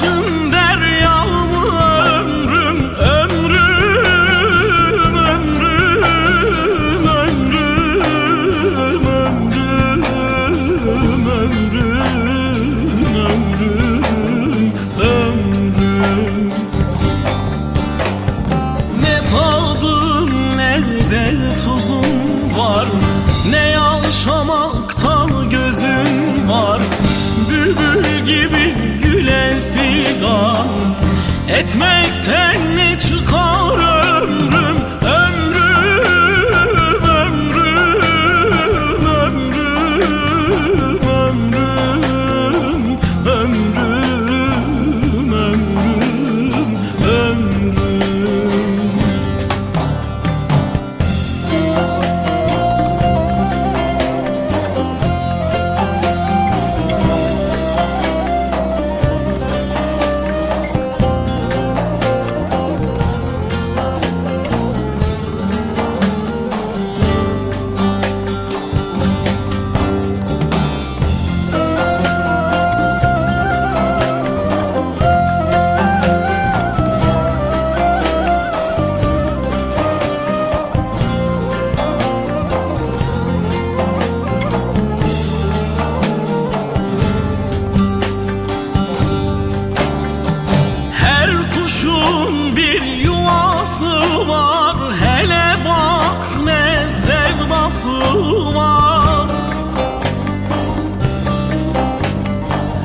Gözyaşın deryamı ömrüm Ömrüm, ömrüm, ömrüm Ömrüm, ömrüm, ömrüm, ömrüm. Ne tadım ne de tuzum var. Ne yaşamakta gözüm var. Bülbül gibi figan Etmekten ne çıkar kuşun bir yuvası var. Hele bak ne sevdası var.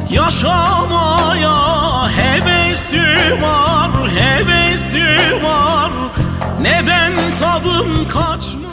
Yaşamaya hevesi var, hevesi var. Neden tadım kaçmıyor